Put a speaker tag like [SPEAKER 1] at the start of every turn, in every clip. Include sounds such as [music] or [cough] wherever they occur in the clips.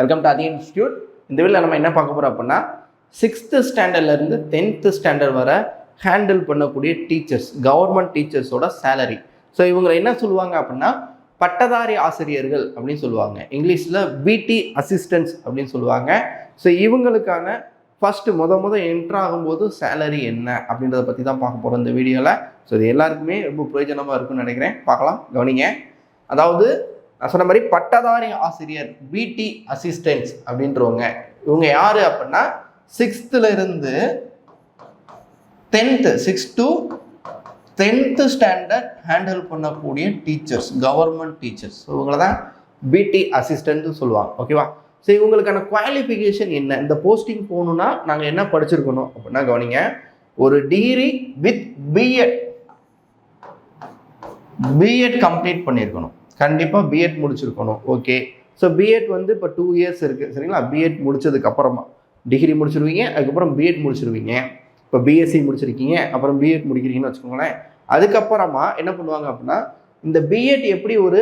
[SPEAKER 1] Welcome to அதி institute இந்த வீடியோவில் நம்ம என்ன பார்க்க போகிறோம் அப்படின்னா சிக்ஸ்த்து ஸ்டாண்டர்ட்லேருந்து டென்த்து ஸ்டாண்டர்ட் வர ஹேண்டில் பண்ணக்கூடிய டீச்சர்ஸ் கவர்மெண்ட் டீச்சர்ஸோட சேலரி ஸோ இவங்களை என்ன சொல்லுவாங்க அப்படின்னா பட்டதாரி ஆசிரியர்கள் அப்படின்னு சொல்லுவாங்க. இங்கிலீஷில் பிடி அசிஸ்டன்ஸ் அப்படின்னு சொல்லுவாங்க. ஸோ இவங்களுக்கான ஃபஸ்ட்டு முத முத என்ட்ரு ஆகும்போது சேலரி என்ன அப்படின்றத பற்றி தான் பார்க்க போகிறோம் இந்த வீடியோவில் ஸோ இது எல்லாருக்குமே ரொம்ப பிரயோஜனமாக இருக்கும்னு நினைக்கிறேன். பார்க்கலாம் கவனிங்க. அதாவது நான் சொன்ன மாதிரி பட்டதாரி ஆசிரியர் பிடி அசிஸ்டன்ஸ் அப்படின்றவங்க. இவங்க யார் அப்படின்னா சிக்ஸ்த்துல இருந்து tenth six to tenth standard handle பண்ணக்கூடிய டீச்சர்ஸ் கவர்மெண்ட் டீச்சர்ஸ் இவங்கள தான் பிடி அசிஸ்டன்ட்னு சொல்லுவாங்க. ஓகேவா ஸோ இவங்களுக்கான குவாலிஃபிகேஷன் என்ன? இந்த போஸ்டிங் போகணுன்னா நாங்கள் என்ன படிச்சிருக்கணும் அப்படின்னா கவனிங்க ஒரு degree with BEd BEd complete பண்ணியிருக்கணும். கண்டிப்பாக பிஎட் முடிச்சிருக்கணும். ஓகே ஸோ பிஎட் வந்து இப்போ டூ இயர்ஸ் இருக்குது சரிங்களா? பிஎட் முடிச்சதுக்கு அப்புறமா டிகிரி முடிச்சிருவீங்க. அதுக்கப்புறம் பிஎட் முடிச்சிருவீங்க. இப்போ பிஎஸ்சி முடிச்சிருக்கீங்க. அப்புறம் பிஎட் முடிக்கிறீங்கன்னு வச்சுக்கோங்களேன். அதுக்கப்புறமா என்ன பண்ணுவாங்க அப்படின்னா இந்த பிஎட் எப்படி ஒரு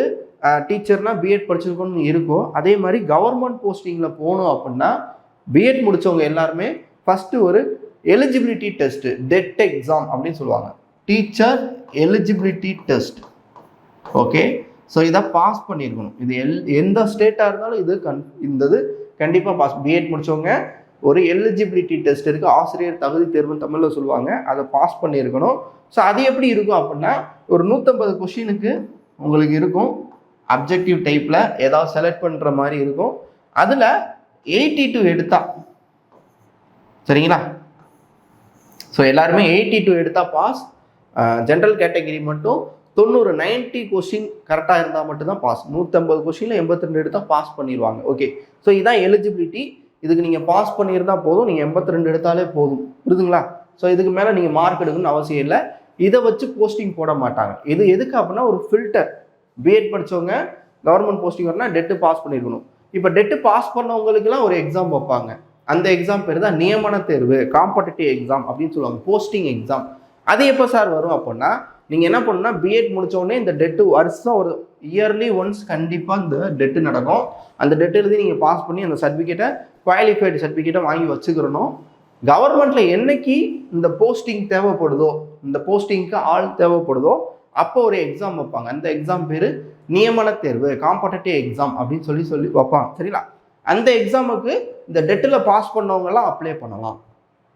[SPEAKER 1] டீச்சர்னா பிஎட் படிச்சிருக்கணும்னு இருக்கோ அதே மாதிரி கவர்மெண்ட் போஸ்டிங்கில் போகணும் அப்படின்னா பிஎட் முடித்தவங்க எல்லாருமே ஃபஸ்ட்டு ஒரு எலிஜிபிலிட்டி டெஸ்ட்டு டெட் எக்ஸாம் அப்படின்னு சொல்லுவாங்க. Teacher eligibility test okay so இதை பாஸ் பண்ணியிருக்கணும். இது எல் எந்த ஸ்டேட்டாக இருந்தாலும் இது கன் இந்த இது கண்டிப்பாக பாஸ் பிஎட் முடித்தவங்க ஒரு எலிஜிபிலிட்டி டெஸ்ட் இருக்குது ஆசிரியர் தகுதி தேர்வுன்னு தமிழில் சொல்லுவாங்க. அதை பாஸ் பண்ணியிருக்கணும். ஸோ அது எப்படி இருக்கும் அப்படின்னா ஒரு நூற்றம்பது கொஷினுக்கு உங்களுக்கு இருக்கும். அப்ஜெக்டிவ் டைப்பில் ஏதாவது செலக்ட் பண்ணுற மாதிரி இருக்கும். அதில் எயிட்டி டூ எடுத்தா சரிங்களா? ஸோ எல்லாருமே எயிட்டி டூ எடுத்தால் பாஸ் ஜென்ரல் கேட்டகரி மட்டும் தொண்ணூறு நைன்ட்டி கொஷின் கரெக்டாக இருந்தால் மட்டும்தான் பாஸ் நூற்றம்பது கொஷினில் எண்பத்தி ரெண்டு எடுத்தால் பாஸ் பண்ணிடுவாங்க ஓகே ஸோ இதுதான் எலிஜிபிலிட்டி இதுக்கு நீங்கள் பாஸ் பண்ணியிருந்தா போதும். நீங்கள் எண்பத்தி ரெண்டு எடுத்தாலே போதும். புரிதுங்களா ஸோ இதுக்கு மேலே நீங்கள் மார்க் எடுக்கணும்னு அவசியம் இல்லை. இதை வச்சு போஸ்டிங் போட மாட்டாங்க. இது எதுக்கு அப்படின்னா ஒரு ஃபில்டர் பிஎட் படித்தவங்க கவர்மெண்ட் போஸ்டிங் வரனா டெட்டு பாஸ் பண்ணியிருக்கணும் இப்போ டெட்டு பாஸ் பண்ணவங்களுக்குலாம் ஒரு எக்ஸாம் வைப்பாங்க. அந்த எக்ஸாம் பேர் தான் நியமன தேர்வு. காம்படிட்டிவ் எக்ஸாம் அப்படின்னு சொல்லுவாங்க. போஸ்டிங் எக்ஸாம் அது எப்போ சார் வரும் அப்படின்னா நீங்கள் என்ன பண்ணுன்னா பிஎட் முடித்தோடனே இந்த டெட்டு வருஷம் ஒரு இயர்லி ஒன்ஸ் கண்டிப்பாக இந்த டெட்டு நடக்கும். அந்த டெட் எழுதி நீங்கள் பாஸ் பண்ணி அந்த சர்டிஃபிகேட்டை குவாலிஃபைடு சர்டிஃபிகேட்டை வாங்கி வச்சுக்கிறணும். கவர்மெண்ட்டில் என்னைக்கு இந்த போஸ்டிங் தேவைப்படுதோ இந்த போஸ்டிங்க்கு ஆள் தேவைப்படுதோ அப்போ ஒரு எக்ஸாம் வைப்பாங்க. அந்த எக்ஸாம் பேர் நியமன தேர்வு காம்படேட்டிவ் எக்ஸாம் அப்படின்னு சொல்லி சொல்லி வைப்பாங்க. சரிங்களா? அந்த எக்ஸாமுக்கு இந்த டெட்டில் பாஸ் பண்ணவங்கலாம் அப்ளை பண்ணலாம்.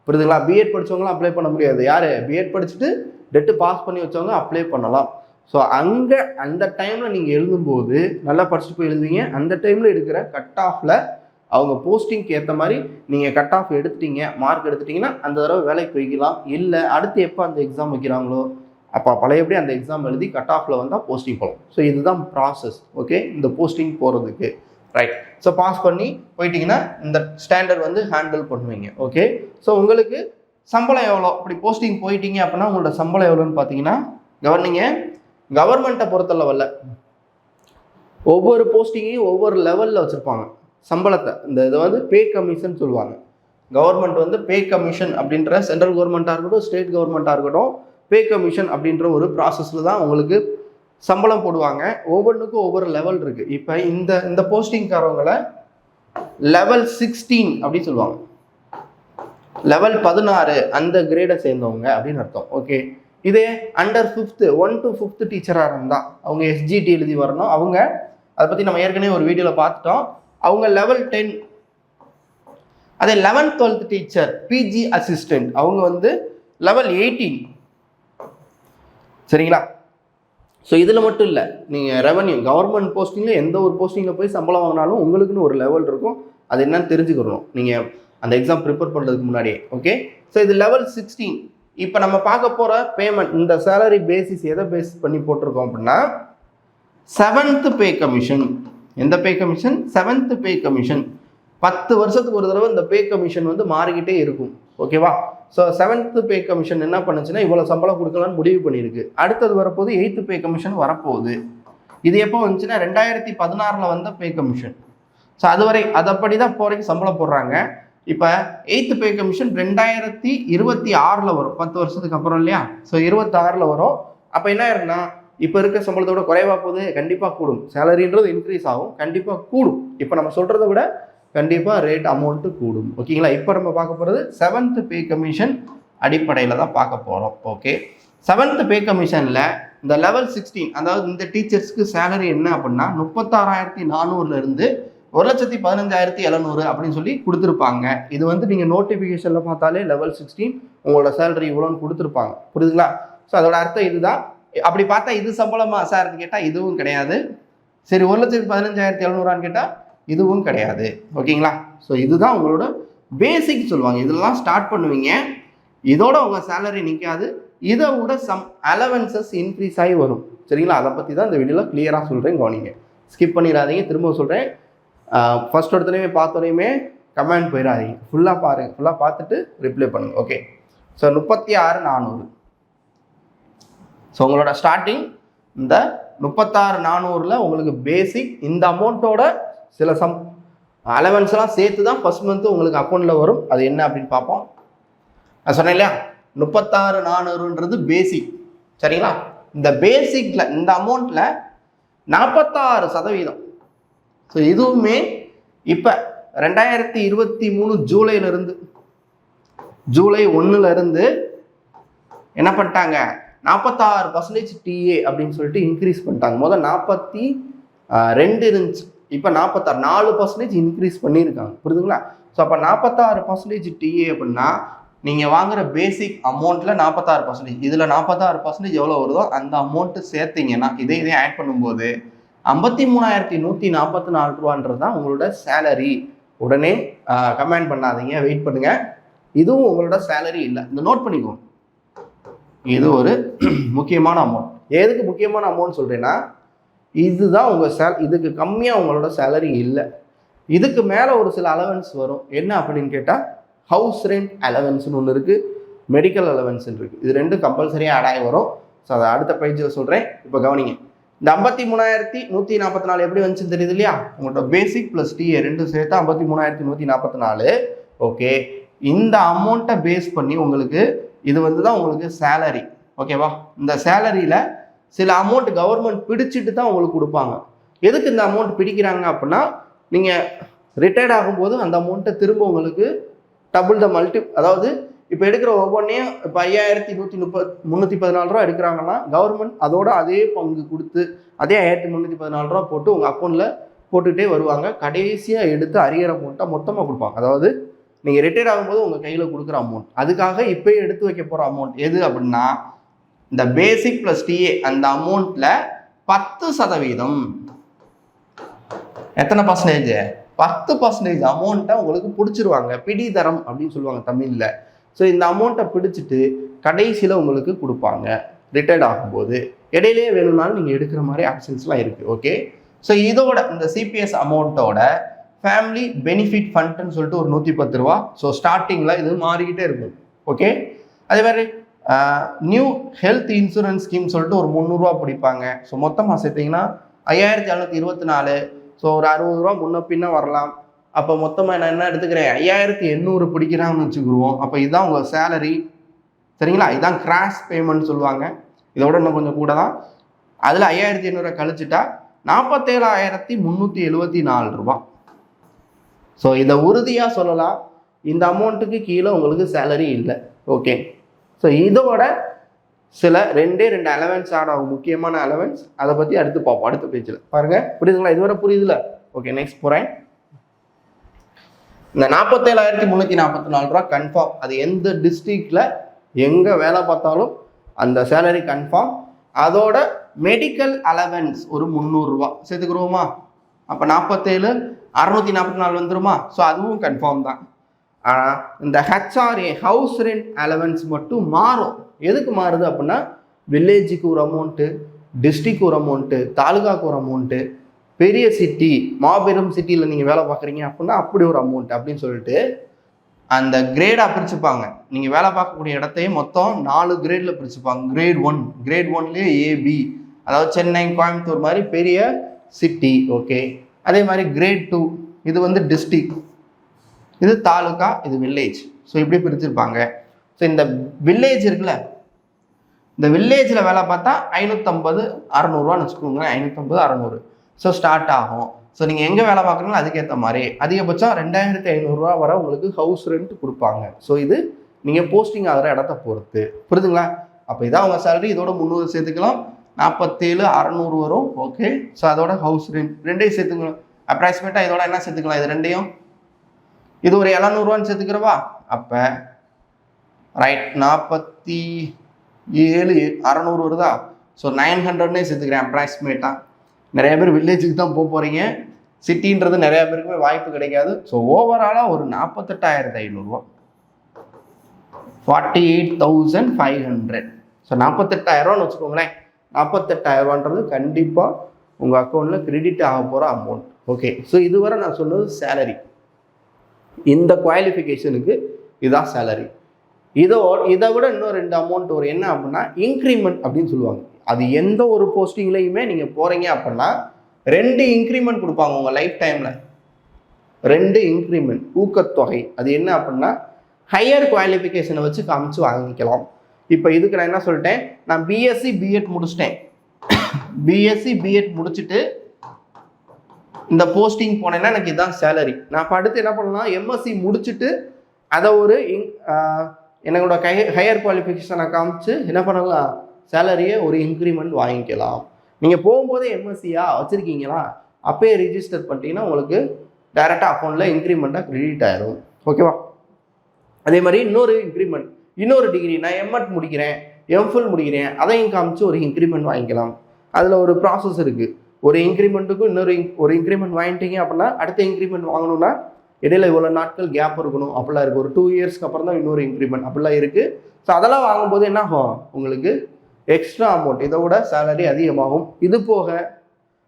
[SPEAKER 1] புரியுதுங்களா? பிஎட் படிச்சவங்களாம் அப்ளை பண்ண முடியாது. யார்? பிஎட் படிச்சுட்டு டெட்டு பாஸ் பண்ணி வச்சவங்க அப்ளை பண்ணலாம். ஸோ அங்கே அந்த டைமில் நீங்கள் எழுதும்போது நல்லா படிச்சுட்டு போய் எழுதுவீங்க. அந்த டைமில் எடுக்கிற கட் ஆஃபில் அவங்க போஸ்டிங்க்கு ஏற்ற மாதிரி நீங்கள் கட் ஆஃப் எடுத்துட்டீங்க மார்க் எடுத்துட்டீங்கன்னா அந்த தடவை வேலைக்கு போய்க்கலாம். இல்லை அடுத்து எப்போ அந்த எக்ஸாம் வைக்கிறாங்களோ அப்போ பழையபடி அந்த எக்ஸாம் எழுதி கட் ஆஃபில் வந்தால் போஸ்டிங் போகலாம் ஸோ இதுதான் ப்ராசஸ் ஓகே இந்த போஸ்டிங் போகிறதுக்கு ரைட் ஸோ பாஸ் பண்ணி போயிட்டீங்கன்னா இந்த ஸ்டாண்டர்ட் வந்து ஹேண்டில் பண்ணுவீங்க ஓகே ஸோ உங்களுக்கு சம்பளம் எவ்வளோ? இப்படி போஸ்டிங் போயிட்டீங்க அப்படின்னா உங்களோட சம்பளம் எவ்வளோன்னு பார்த்தீங்கன்னா கவர்னிங்க கவர்மெண்ட்டை பொறுத்த லெவலில் ஒவ்வொரு போஸ்டிங்கையும் ஒவ்வொரு லெவலில் வச்சுருப்பாங்க. சம்பளத்தை. இந்த இதை வந்து பே கமிஷன் சொல்லுவாங்க. கவர்மெண்ட் வந்து பே கமிஷன் அப்படின்ற சென்ட்ரல் கவர்மெண்ட்டாக இருக்கட்டும் ஸ்டேட் கவர்மெண்ட்டாக இருக்கட்டும் பே கமிஷன் அப்படின்ற ஒரு ப்ராசஸில் தான் உங்களுக்கு சம்பளம் போடுவாங்க. ஒவ்வொன்றுக்கும் ஒவ்வொரு லெவல் இருக்குது இப்போ இந்த இந்த போஸ்டிங்காரவங்களை லெவல் சிக்ஸ்டீன் அப்படின்னு சொல்லுவாங்க. லெவல் பதினாறு அந்த கிரேடை சேர்ந்தவங்க அப்படின்னு அர்த்தம். ஓகே இதே under fifth one to fifth டீச்சராக இருந்தால் அவங்க எஸ்ஜிடி எழுதி வரணும். அவங்க அதை பற்றி நம்ம ஏற்கனவே ஒரு வீடியோவில் பார்த்துட்டோம். அவங்க லெவல் டென் அதே eleventh twelfth teacher PG assistant அவங்க வந்து லெவல் எயிட்டீன் சரிங்களா? ஸோ இதில் மட்டும் இல்லை. நீங்கள் ரெவன்யூ கவர்மெண்ட் போஸ்டிங்கில் எந்த ஒரு போஸ்டிங்கில் போய் சம்பளம் வாங்கினாலும் உங்களுக்குன்னு ஒரு லெவல் இருக்கும். அது என்னன்னு தெரிஞ்சுக்கணும். நீங்கள் அந்த எக்ஸாம் ப்ரிப்பேர் பண்ணுறதுக்கு முன்னாடியே ஓகே ஸோ இது லெவல் சிக்ஸ்டீன் இப்போ நம்ம பார்க்க போகிற பேமெண்ட் இந்த சேலரி பேசிஸ் எதை பேஸ் பண்ணி போட்டிருக்கோம் அப்படின்னா செவன்த்து பே கமிஷன் எந்த pay commission seventh pay commission பத்து வருஷத்துக்கு ஒரு தடவை இந்த பே கமிஷன் வந்து மாறிக்கிட்டே இருக்கும் ஓகேவா ஸோ செவன்த்து பே கமிஷன் என்ன பண்ணுச்சுன்னா இவ்வளோ சம்பளம் கொடுக்கலான்னு முடிவு பண்ணியிருக்கு. அடுத்தது வரப்போது எயித்து பே கமிஷன் வரப்போகுது. இது எப்போ வந்துச்சுன்னா ரெண்டாயிரத்தி பதினாறில் வந்த பே கமிஷன் ஸோ அதுவரை அதப்படி தான் போகிறக்கு சம்பளம் போடுறாங்க. இப்போ எயித்து பே கமிஷன் ரெண்டாயிரத்தி இருபத்தி ஆறில் வரும். பத்து வருஷத்துக்கு அப்புறம் இல்லையா? ஸோ இருபத்தாறில் வரும். அப்போ என்ன ஆயிருன்னா இப்போ இருக்க சம்பளத்தோட குறைவாக குறைவா போகுது கண்டிப்பாக கூடும். சேலரின்றது இன்க்ரீஸ் ஆகும் கண்டிப்பாக கூடும். இப்போ நம்ம சொல்கிறத விட கண்டிப்பாக ரேட் அமௌண்ட்டு கூடும். ஓகேங்களா இப்போ நம்ம பார்க்க போகிறது செவன்த் பே கமிஷன் அடிப்படையில் தான் பார்க்க போகிறோம் ஓகே செவன்த் பே கமிஷனில் இந்த லெவல் சிக்ஸ்டீன் அதாவது இந்த டீச்சர்ஸ்க்கு சேலரி என்ன அப்படின்னா முப்பத்தாறாயிரத்தி நானூறுலேருந்து ஒரு லட்சத்தி பதினஞ்சாயிரத்தி எழுநூறு அப்படின்னு சொல்லி கொடுத்துருப்பாங்க. இது வந்து நீங்கள் நோட்டிஃபிகேஷனில் பார்த்தாலே லெவல் சிக்ஸ்டீன் உங்களோட சேலரி இவ்வளோன்னு கொடுத்துருப்பாங்க. புரியுதுங்களா? ஸோ அதோட அர்த்தம் இதுதான். அப்படி பார்த்தா இது சம்பளமா? சார்னு கேட்டால் இதுவும் கிடையாது. சரி ஒரு லட்சத்தி பதினஞ்சாயிரத்தி எழுநூறான்னு கேட்டால் இதுவும் கிடையாது. ஓகேங்களா? ஸோ இதுதான் உங்களோட பேசிக் சொல்லுவாங்க. இதெல்லாம் ஸ்டார்ட் பண்ணுவீங்க. இதோட உங்கள் சேலரி நிற்காது இதை விட சம் அலவன்சஸ் இன்க்ரீஸ் ஆகி வரும். சரிங்களா? அதை பற்றி தான் இந்த வீடியோவில் கிளியராக சொல்கிறேன் கவனிங்க. ஸ்கிப் பண்ணிடாதீங்க. திரும்ப சொல்கிறேன் ஃபர்ஸ்ட் ஒருத்தனையுமே பார்த்தோனையுமே கமெண்ட் போயிடாதீங்க ஃபுல்லாக பாருங்கள் ஃபுல்லாக பார்த்துட்டு ரிப்ளை பண்ணுங்கள் ஓகே ஸோ முப்பத்தி ஆறு நானூறு. ஸோ உங்களோட ஸ்டார்டிங் இந்த முப்பத்தாறு நானூறில் உங்களுக்கு பேசிக் இந்த அமௌண்ட்டோட சில சம் அலவன்ஸ்லாம் சேர்த்து தான் ஃபஸ்ட் மந்த்து உங்களுக்கு அக்கௌண்ட்டில் வரும். அது என்ன அப்படின்னு பார்ப்போம். நான் சொன்னேன் இல்லையா? முப்பத்தாறு நானூறுன்றது பேசிக் சரிங்களா? இந்த பேசிக்கில் இந்த அமௌண்ட்டில் நாற்பத்தாறு சதவீதம். ஸோ இதுவுமே இப்போ ரெண்டாயிரத்தி இருபத்தி மூணு ஜூலையிலிருந்து ஜூலை ஒன்றுலேருந்து என்ன பண்ணிட்டாங்க? நாற்பத்தாறு பர்சன்டேஜ் டிஏ அப்படின்னு சொல்லிட்டு இன்க்ரீஸ் பண்ணிட்டாங்க. முதல் நாற்பத்தி ரெண்டு இருந்துச்சு. இப்போ நாற்பத்தாறு நாலு பர்சன்டேஜ் இன்க்ரீஸ் பண்ணியிருக்காங்க. புரியுதுங்களா? ஸோ அப்போ நாற்பத்தாறு பர்சன்டேஜ் டிஏ அப்படின்னா நீங்கள் வாங்குற பேசிக் அமௌண்ட்டில் நாற்பத்தாறு பர்சன்டேஜ் இதில் நாற்பத்தாறு பர்சன்டேஜ் எவ்வளோ வருதோ அந்த அமௌண்ட்டு சேர்த்தீங்கன்னா இதே இதே ஆட் பண்ணும்போது ஐம்பத்தி மூணாயிரத்தி நூற்றி நாற்பத்தி நாலு ரூபான்றது தான் உங்களோட சேலரி உடனே கமெண்ட் பண்ணாதீங்க. வெயிட் பண்ணுங்கள் இதுவும் உங்களோட சேலரி இல்லை. இந்த நோட் பண்ணிக்கோங்க. இது ஒரு [clears throat] முக்கியமான அமௌண்ட் எதுக்கு முக்கியமான அமௌண்ட் சொல்கிறேன்னா இதுதான் உங்கள் சேல் இதுக்கு கம்மியாக உங்களோட சேலரி இல்லை. இதுக்கு மேலே ஒரு சில அலவன்ஸ் வரும். என்ன அப்படின்னு கேட்டால் ஹவுஸ் ரெண்ட் அலவன்ஸ்னு ஒன்று இருக்குது மெடிக்கல் அலவன்ஸ் இருக்குது இது ரெண்டும் கம்பல்சரியாக ஆட் ஆகி வரும். ஸோ அதை அடுத்த பயிற்சியில் சொல்கிறேன் இப்போ கவனிங்க. இந்த ஐம்பத்தி மூணாயிரத்தி நூற்றி நாற்பத்தி நாலு எப்படி வந்துச்சுன்னு தெரியுது இல்லையா? உங்களோட பேசிக் ப்ளஸ் டிஏ ரெண்டும் சேர்த்து ஐம்பத்தி மூணாயிரத்தி நூற்றி நாற்பத்தி நாலு. ஓகே இந்த அமௌண்ட்டை பேஸ் பண்ணி உங்களுக்கு இது வந்து தான் உங்களுக்கு சேலரி ஓகேவா இந்த சேலரியில் சில அமௌண்ட் கவர்மெண்ட் பிடிச்சிட்டு தான் உங்களுக்கு கொடுப்பாங்க. எதுக்கு இந்த அமௌண்ட் பிடிக்கிறாங்க அப்படின்னா நீங்கள் ரிட்டையர்ட் ஆகும்போது அந்த அமௌண்ட்டை திரும்ப உங்களுக்கு டபுள் த மல்டி அதாவது இப்போ எடுக்கிற ஒவ்வொன்றையும் இப்போ ஐயாயிரத்தி நூற்றி முப்பத் முந்நூற்றி பதினாலு ரூபா எடுக்கிறாங்கன்னா கவர்மெண்ட் அதோட அதே பங்கு கொடுத்து அதே ஐயாயிரத்தி முந்நூற்றி பதினாலு ரூபா போட்டு உங்கள் அக்கௌண்ட்டில் போட்டுகிட்டே வருவாங்க. கடைசியாக எடுத்து அரியர் போட்டால் மொத்தமாக கொடுப்பாங்க. அதாவது நீங்கள் ரிட்டையர் ஆகும்போது உங்கள் கையில் கொடுக்குற அமௌண்ட் அதுக்காக இப்போயே எடுத்து வைக்க போகிற அமௌண்ட் எது அப்படின்னா இந்த பேசிக் ப்ளஸ் டிஏ அந்த அமௌண்ட்டில் பத்து சதவீதம். எத்தனை பர்சன்டேஜ் பத்து பர்சன்டேஜ் அமௌண்ட்டை உங்களுக்கு பிடிச்சிருவாங்க. பிடிதரம் அப்படின்னு சொல்லுவாங்க தமிழில். ஸோ இந்த அமௌண்ட்டை பிடிச்சிட்டு கடைசியில் உங்களுக்கு கொடுப்பாங்க. ரிட்டையர்ட் ஆகும்போது. இடையிலேயே வேணும்னாலும் நீங்கள் எடுக்கிற மாதிரி ஆப்ஷன்ஸ்லாம் இருக்குது ஓகே ஸோ இதோட இந்த சிபிஎஸ் அமௌண்ட்டோட ஃபேமிலி பெனிஃபிட் ஃபண்ட்னு சொல்லிட்டு ஒரு நூற்றி பத்து ரூபா. ஸோ ஸ்டார்டிங்கில் இது மாறிக்கிட்டே இருக்கும். ஓகே அதே மாதிரி நியூ ஹெல்த் இன்சூரன்ஸ் ஸ்கீம் சொல்லிட்டு ஒரு முந்நூறுரூவா பிடிப்பாங்க. ஸோ மொத்தமாக சேர்த்திங்கன்னா ஐயாயிரத்தி எழுநூற்றி இருபத்தி நாலு. ஸோ ஒரு அறுபது ரூபா முன்ன பின்ன வரலாம். அப்போ மொத்தமாக நான் என்ன எடுத்துக்கிறேன்? ஐயாயிரத்தி எண்ணூறு பிடிக்கிறான்னு வச்சுக்கிடுவோம் அப்போ இதுதான் உங்கள் சேலரி சரிங்களா? இதுதான் கிராஷ் பேமெண்ட் சொல்லுவாங்க. இதோட இன்னும் கொஞ்சம் கூட தான் அதில் ஐயாயிரத்தி எண்ணூறை கழிச்சிட்டா நாற்பத்தேழாயிரத்தி முந்நூற்றி எழுபத்தி நாலு ரூபா ஸோ இதை உறுதியாக சொல்லலாம். இந்த அமௌண்ட்டுக்கு கீழே உங்களுக்கு சேலரி இல்லை. ஓகே ஸோ இதோட சில ரெண்டே ரெண்டு அலவன்ஸ் ஆட் ஆகும். முக்கியமான அலவன்ஸ் அதை பற்றி அடுத்து பார்ப்போம். அடுத்த பேஜில் பாருங்கள் புரியுதுங்களா? இதுவரை புரியுதுல? ஓகே நெக்ஸ்ட் போகிறேன் இந்த நாற்பத்தேழாயிரத்தி முந்நூற்றி நாற்பத்தி நாலு ரூபா கன்ஃபார்ம் அது எந்த டிஸ்ட்ரிக்டில் எங்கே வேலை பார்த்தாலும் அந்த சேலரி கன்ஃபார்ம் அதோட மெடிக்கல் அலவன்ஸ் ஒரு முந்நூறுரூவா சேர்த்துக்குருவோமா அப்போ நாற்பத்தேழு அறநூற்றி நாற்பத்தி நாலு வந்துருமா? ஸோ அதுவும் கன்ஃபார்ம் தான். ஆனால் இந்த ஹெச்ஆர்ஏ ஹவுஸ் ரெண்ட் அலவன்ஸ் மட்டும் மாறும். எதுக்கு மாறுது அப்படின்னா வில்லேஜுக்கு ஒரு அமௌண்ட்டு டிஸ்ட்ரிக்ட் ஒரு அமௌண்ட்டு தாலுகாக்கு ஒரு அமௌண்ட்டு பெரிய சிட்டி மாபெரும் சிட்டியில் நீங்கள் வேலை பார்க்குறீங்க அப்படின்னா அப்படி ஒரு அமௌண்ட் அப்படின்னு சொல்லிட்டு அந்த கிரேடாக பிரிச்சுப்பாங்க. நீங்கள் வேலை பார்க்கக்கூடிய இடத்தையே மொத்தம் நாலு கிரேடில் பிரிச்சுப்பாங்க. கிரேட் ஒன் கிரேட் ஒன்லேயே ஏபி அதாவது சென்னை கோயம்புத்தூர் மாதிரி பெரிய சிட்டி ஓகே அதே மாதிரி கிரேட் டூ இது வந்து டிஸ்ட்ரிக் இது தாலுகா இது வில்லேஜ் ஸோ இப்படி பிரிச்சிருப்பாங்க. ஸோ இந்த வில்லேஜ் இருக்குல்ல இந்த வில்லேஜில் வேலை பார்த்தா ஐநூற்றம்பது அறநூறுவான்னு வச்சுக்கோங்க ஐநூற்றம்பது அறநூறு. ஸோ ஸ்டார்ட் ஆகும். ஸோ நீங்கள் எங்கே வேலை பார்க்குறீங்களோ அதுக்கேற்ற மாதிரி. அதிகபட்சம் ரெண்டாயிரத்தி ஐநூறுரூவா வர உங்களுக்கு ஹவுஸ் ரெண்ட் கொடுப்பாங்க. ஸோ இது நீங்கள் போஸ்டிங் ஆகிற இடத்த பொறுத்து. புரியுதுங்களா அப்போ இதான் உங்கள் சேலரி இதோட முந்நூறு சேர்த்துக்கலாம். நாற்பத்தேழு அறநூறு வரும். ஓகே ஸோ அதோட ஹவுஸ் ரெண்ட் ரெண்டையும் சேர்த்துக்கலாம் அப்ராக்சிமேட்டாக இதோட என்ன சேர்த்துக்கலாம்? இது ரெண்டையும். இது ஒரு எழுநூறுவான்னு சேர்த்துக்கிறவா? அப்போ ரைட் நாற்பத்தி ஏழு அறநூறு வருதா? ஸோ நைன் ஹண்ட்ரட்னே சேர்த்துக்கிறேன் அப்ராக்சிமேட்டாக நிறைய பேர் வில்லேஜுக்கு தான் போக போகிறீங்க சிட்டின்றது நிறையா பேருக்குமே வாய்ப்பு கிடைக்காது. ஸோ ஓவராலாக ஒரு நாற்பத்தெட்டாயிரத்து ஐநூறுரூவா forty eight thousand five hundred so நாற்பத்தெட்டாயிரரூவான்னு வச்சுக்கோங்களேன். நாற்பத்தெட்டாயிரரூவான்றது கண்டிப்பாக உங்கள் அக்கௌண்ட்டில் கிரெடிட் ஆக போகிற அமௌண்ட் ஓகே ஸோ இதுவரை நான் சொன்னது சேலரி இந்த குவாலிஃபிகேஷனுக்கு இதுதான் சேலரி இதோ இதை விட இன்னும் ரெண்டு அமௌண்ட் ஒரு என்ன அப்படின்னா இன்க்ரிமெண்ட் அப்படின்னு சொல்லுவாங்க. அது எந்த ஒரு போஸ்டிங்லேயுமே நீங்கள் போகிறீங்க அப்படின்னா ரெண்டு இன்க்ரிமெண்ட் கொடுப்பாங்க உங்கள் லைஃப் டைமில் ரெண்டு இன்க்ரிமெண்ட் ஊக்கத்தொகை. அது என்ன அப்படின்னா ஹையர் குவாலிஃபிகேஷனை வச்சு காமிச்சு வாங்கிக்கலாம். இப்போ இதுக்கு நான் என்ன சொல்லிட்டேன்? நான் பிஎஸ்சி பிஎட் முடிச்சிட்டேன். பிஎஸ்சி பிஎட் முடிச்சுட்டு இந்த போஸ்டிங் போனேன்னா எனக்கு இதுதான் சேலரி நான் இப்போ அடுத்து என்ன பண்ணலாம் எம்எஸ்சி முடிச்சுட்டு அதை ஒரு இன் என்னோட கை ஹையர் குவாலிஃபிகேஷனை காமிச்சு என்ன பண்ணலாம்? சேலரியை ஒரு இன்க்ரிமெண்ட் வாங்கிக்கலாம். நீங்கள் போகும்போதே எம்எஸ்சியா வச்சுருக்கீங்களா? அப்பயே ரிஜிஸ்டர் பண்ணிட்டீங்கன்னா உங்களுக்கு டைரெக்டாக அக்கௌண்ட்டில் இன்க்ரிமெண்ட்டாக க்ரெடிட் ஆயிரும். ஓகேவா அதே மாதிரி இன்னொரு இன்க்ரிமெண்ட் இன்னொரு டிகிரி நான் எம்எட் முடிக்கிறேன் எம்ஃபில் முடிக்கிறேன் அதையும் காமிச்சு ஒரு இன்க்ரிமெண்ட் வாங்கிக்கலாம். அதில் ஒரு ப்ராசஸ் இருக்குது ஒரு இன்க்ரிமெண்ட்டுக்கும் இன்னொரு இன் ஒரு இன்க்ரிமெண்ட் வாங்கிட்டீங்க அப்படின்னா அடுத்த இன்க்ரிமெண்ட் வாங்கணும்னா இடையில இவ்வளோ நாட்கள் கேப் இருக்கணும். அப்படிலாம் இருக்குது ஒரு டூ இயர்ஸ்க்கு அப்புறம் தான் இன்னொரு இன்க்ரிமெண்ட் அப்படிலாம் இருக்குது ஸோ அதெல்லாம் வாங்கும்போது என்ன ஆகும்? உங்களுக்கு எக்ஸ்ட்ரா அமௌண்ட் இதை விட சேலரி அதிகமாகும். இது போக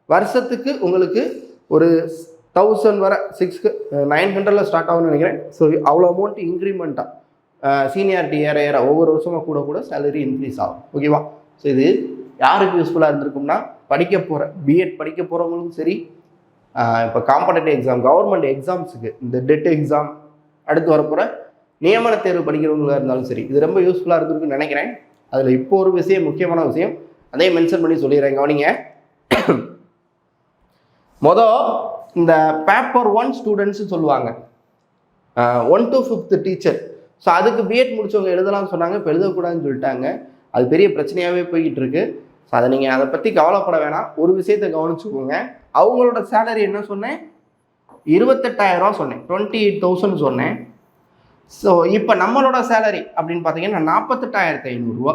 [SPEAKER 1] வருஷத்துக்கு உங்களுக்கு ஒரு தௌசண்ட் வர சிக்ஸ்க்கு நைன் ஹண்ட்ரடில் ஸ்டார்ட் ஆகும்னு நினைக்கிறேன். ஸோ அவ்வளோ அமௌண்ட் இன்க்ரிமெண்ட்டாக சீனியாரிட்டி ஏற ஏற ஒவ்வொரு வருஷமாக கூட கூட சேலரி இன்க்ரீஸ் ஆகும். ஓகேவா ஸோ இது யாருக்கு யூஸ்ஃபுல்லாக இருந்திருக்கும்னா படிக்க போகிற பிஎட் படிக்க போகிறவங்களுக்கும் சரி இப்போ காம்படேட்டிவ் எக்ஸாம் கவர்மெண்ட் எக்ஸாம்ஸுக்கு இந்த டெட் எக்ஸாம் அடுத்து வரப்போகிற நியமன தேர்வு படிக்கிறவங்களா இருந்தாலும் சரி இது ரொம்ப யூஸ்ஃபுல்லாக இருந்திருக்குன்னு நினைக்கிறேன். அதில் இப்போ ஒரு விஷயம் முக்கியமான விஷயம். அதையும் மென்ஷன் பண்ணி சொல்லிடுறேன் கவனிங்க. மொதல் இந்த பேப்பர் ஒன் ஸ்டூடெண்ட்ஸ் சொல்லுவாங்க. One to fifth teacher so அதுக்கு பிஎட் முடிச்சவங்க எழுதலாம்னு சொன்னாங்க இப்போ எழுதக்கூடாதுன்னு சொல்லிட்டாங்க. அது பெரிய பிரச்சனையாகவே போய்கிட்டு இருக்கு ஸோ அதை நீங்கள் அதை பற்றி கவலைப்பட வேணாம். ஒரு விஷயத்தை கவனிச்சுக்கோங்க. அவங்களோட சேலரி என்ன சொன்னேன்? இருபத்தெட்டாயிரரூவா சொன்னேன். டுவெண்ட்டி எயிட் தௌசண்ட் சொன்னேன். ஸோ இப்போ நம்மளோட சேலரி அப்படின்னு பார்த்தீங்கன்னா நாற்பத்தெட்டாயிரத்தி ஐநூறுரூவா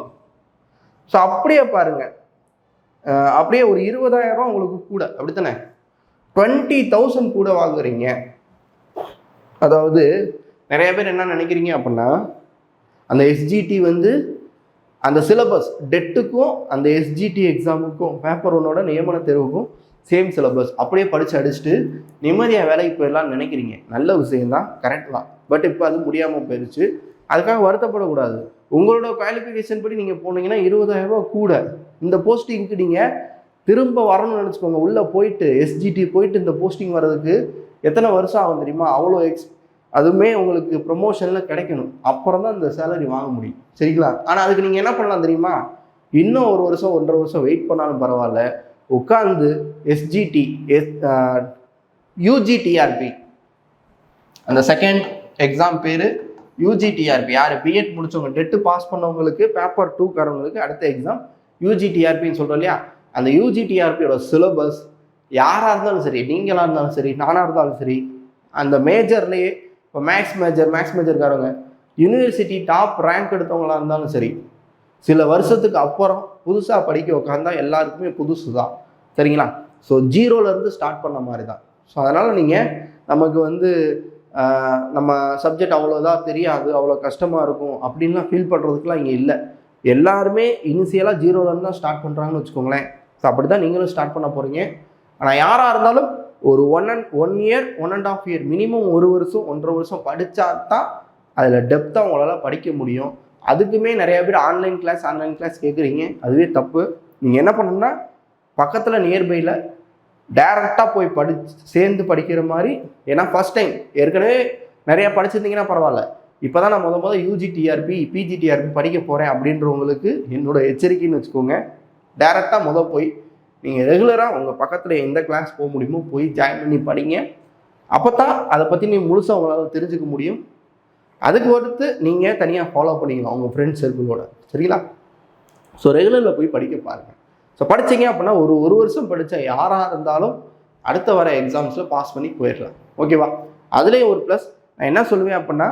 [SPEAKER 1] ஸோ அப்படியே பாருங்கள் அப்படியே ஒரு இருபதாயிரம் உங்களுக்கு கூட அப்படித்தானே? டுவெண்ட்டி தௌசண்ட் கூட வாங்குறீங்க. அதாவது நிறைய பேர் என்ன நினைக்கிறீங்க அப்படின்னா அந்த எஸ்ஜிடி வந்து அந்த சிலபஸ் டெட்டுக்கும் அந்த எஸ்ஜிடி எக்ஸாமுக்கும் பேப்பர் ஒன்னோட நியமன தேர்வுக்கும் சேம் சிலபஸ் அப்படியே படித்து அடிச்சுட்டு நிம்மதியாக வேலைக்கு போயிடலாம்னு நினைக்கிறீங்க. நல்ல விஷயம்தான் கரெக்ட் தான். பட் இப்போ அது முடியாமல் போயிடுச்சு அதுக்காக வருத்தப்படக்கூடாது. உங்களோட குவாலிஃபிகேஷன் படி நீங்கள் போனீங்கன்னா இருபதாயிரம் கூட. இந்த போஸ்டிங்க்கு நீங்கள் திரும்ப வரணும்னு நினச்சிக்கோங்க. உள்ளே போயிட்டு எஸ்ஜிடி போயிட்டு இந்த போஸ்டிங் வர்றதுக்கு எத்தனை வருஷம் ஆகும் தெரியுமா? அவ்வளோ எக்ஸ் அதுவுமே உங்களுக்கு ப்ரொமோஷனில் கிடைக்கணும். அப்புறம் தான் இந்த சேலரி வாங்க முடியும். சரிங்களா? ஆனால் அதுக்கு நீங்கள் என்ன பண்ணலாம் தெரியுமா? இன்னும் ஒரு வருஷம் ஒன்றரை வருஷம் வெயிட் பண்ணாலும் பரவாயில்ல. உட்காந்து எஸ்ஜிடி எஸ் யூஜிடிஆர்பி அந்த செகண்ட் எக்ஸாம் பேர் யூஜிடிஆர்பி யார்? பிஎட் முடிச்சவங்க டெட்டு பாஸ் பண்ணவங்களுக்கு பேப்பர் டூக்காரவங்களுக்கு அடுத்த எக்ஸாம் யூஜிடிஆர்பின்னு சொல்கிறோம் இல்லையா? அந்த யூஜிடிஆர்பியோட சிலபஸ் யாராக இருந்தாலும் சரி நீங்களாக இருந்தாலும் சரி நானாக இருந்தாலும் சரி அந்த மேஜர்லேயே இப்போ மேக்ஸ் மேஜர் மேக்ஸ் மேஜர்காரவங்க யூனிவர்சிட்டி டாப் ரேங்க் எடுத்தவங்களா இருந்தாலும் சரி சில வருஷத்துக்கு அப்புறம் புதுசாக படிக்க உட்காந்தா எல்லாருக்குமே புதுசு தான் சரிங்களா ஸோ ஜீரோலேருந்து ஸ்டார்ட் பண்ண மாதிரி தான் ஸோ அதனால் நீங்கள் நமக்கு வந்து நம்ம சப்ஜெக்ட் அவ்வளோதான் தெரியாது அவ்வளோ கஷ்டமாக இருக்கும் அப்படின்லாம் ஃபீல் பண்ணுறதுக்குலாம் இங்கே இல்லை. எல்லாருமே இனிஷியலாக ஜீரோலேருந்து தான் ஸ்டார்ட் பண்ணுறாங்கன்னு வச்சுக்கோங்களேன். ஸோ அப்படி தான் நீங்களும் ஸ்டார்ட் பண்ண போகிறீங்க ஆனால் யாராக இருந்தாலும் ஒரு one and one year one and half year minimum ஒரு வருஷம் ஒன்றரை வருஷம் படித்தா தான் அதில் டெப்த்தாக உங்களால் படிக்க முடியும். அதுக்குமே நிறைய பேர் ஆன்லைன் கிளாஸ் ஆன்லைன் கிளாஸ் கேட்குறீங்க அதுவே தப்பு. நீங்கள் என்ன பண்ணணும்னா பக்கத்தில் நியர்பையில் டேரெக்டாக போய் படி சேர்ந்து படிக்கிற மாதிரி ஏன்னா ஃபர்ஸ்ட் டைம் ஏற்கனவே நிறையா படிச்சிருந்தீங்கன்னா பரவாயில்ல. இப்போ தான் நான் முத முத யூஜிடிஆர்பி பிஜிடிஆர்பி படிக்க போகிறேன் அப்படின்றவங்களுக்கு என்னோட எச்சரிக்கைன்னு வச்சுக்கோங்க. டேரெக்டாக முத போய் நீங்கள் ரெகுலராக உங்கள் பக்கத்தில் எந்த கிளாஸ் போக முடியுமோ போய் ஜாயின் பண்ணி படிங்க. அப்போ தான் அதை பற்றி நீ முழுசாக உங்களால் தெரிஞ்சுக்க முடியும். அதுக்கு ஒருத்து நீங்கள் தனியாக ஃபாலோ பண்ணிக்கலாம் உங்கள் ஃப்ரெண்ட்ஸ் சர்க்கிளோட சரிங்களா? ஸோ ரெகுலரில் போய் படிக்க பாருங்கள் ஸோ படிச்சீங்க அப்படின்னா ஒரு ஒரு வருஷம் படித்த யாராக இருந்தாலும் அடுத்த வர எக்ஸாம்ஸில் பாஸ் பண்ணி போயிடலாம். ஓகேவா அதுலேயும் ஒரு ப்ளஸ் நான் என்ன சொல்லுவேன் அப்படின்னா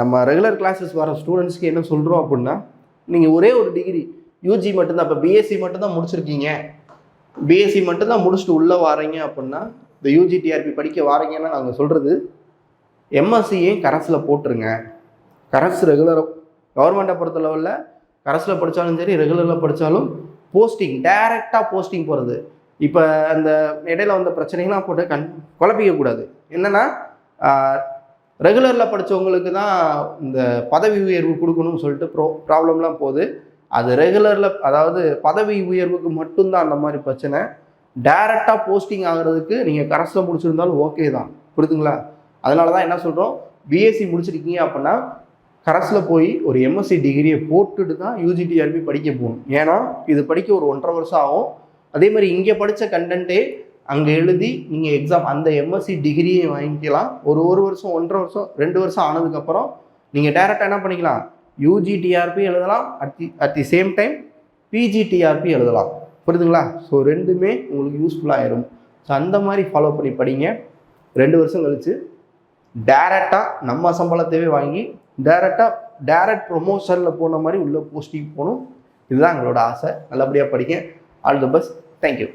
[SPEAKER 1] நம்ம ரெகுலர் கிளாஸஸ் வர ஸ்டூடெண்ட்ஸ்க்கு என்ன சொல்கிறோம் அப்படின்னா நீங்கள் ஒரே ஒரு டிகிரி யூஜி மட்டும்தான் இப்போ பிஎஸ்சி மட்டும்தான் முடிச்சிருக்கீங்க. பிஎஸ்சி மட்டும்தான் முடிச்சுட்டு உள்ளே வாரீங்க அப்படின்னா இந்த யூஜி டிஆர்பி படிக்க வாரீங்கன்னா நாங்கள் சொல்கிறது எம்எஸ்சியும் கரஸில் போட்டுருங்க. கரஸ் ரெகுலராக கவர்மெண்ட்டை பொறுத்த லெவலில் கரஸில் படித்தாலும் சரி ரெகுலரில் படித்தாலும் போஸ்டிங் டைரெக்டாக போஸ்டிங் போகிறது இப்போ அந்த இடையில வந்த பிரச்சனைகள்லாம் போட்டு கண் குழப்பிக்க கூடாது. என்னென்னா ரெகுலரில் படித்தவங்களுக்கு தான் இந்த பதவி உயர்வு கொடுக்கணும்னு சொல்லிட்டு ப்ரோ ப்ராப்ளம்லாம் போகுது. அது ரெகுலரில் அதாவது பதவி உயர்வுக்கு மட்டும்தான் அந்த மாதிரி பிரச்சனை. டைரெக்டாக போஸ்டிங் ஆகுறதுக்கு நீங்கள் கரஸில் முடிச்சிருந்தாலும் ஓகே தான். புரியுதுங்களா? அதனால தான் என்ன சொல்கிறோம் பிஎஸ்சி முடிச்சிருக்கீங்க அப்படின்னா கரஸில் போய் ஒரு எம்எஸ்சி டிகிரியை போட்டுட்டு தான் யூஜிடிஆர்பி படிக்க போகணும். ஏன்னா இது படிக்க ஒரு ஒன்றரை வருஷம் ஆகும். அதே மாதிரி இங்கே படித்த கண்டென்ட்டே அங்கே எழுதி நீங்கள் எக்ஸாம் அந்த எம்எஸ்சி டிகிரியை வாங்கிக்கலாம். ஒரு ஒரு வருஷம் ஒன்றரை வருஷம் ரெண்டு வருஷம் ஆனதுக்கப்புறம் நீங்கள் டைரெக்டாக என்ன பண்ணிக்கலாம்? யூஜிடிஆர்பி எழுதலாம். At the at the same time PGTRB எழுதலாம். புரியுதுங்களா? ஸோ ரெண்டுமே உங்களுக்கு யூஸ்ஃபுல்லாக ஆயிரும். ஸோ அந்த மாதிரி ஃபாலோ பண்ணி படிங்க. ரெண்டு வருஷம் கழித்து டேரெக்டாக நம்ம சம்பளத்தையே வாங்கி டேரெக்டாக டேரக்ட் ப்ரொமோஷனில் போன மாதிரி உள்ள போஸ்டிங் போகணும். இதுதான் எங்களோட ஆசை. நல்லபடியாக படிங்க. All the best thank you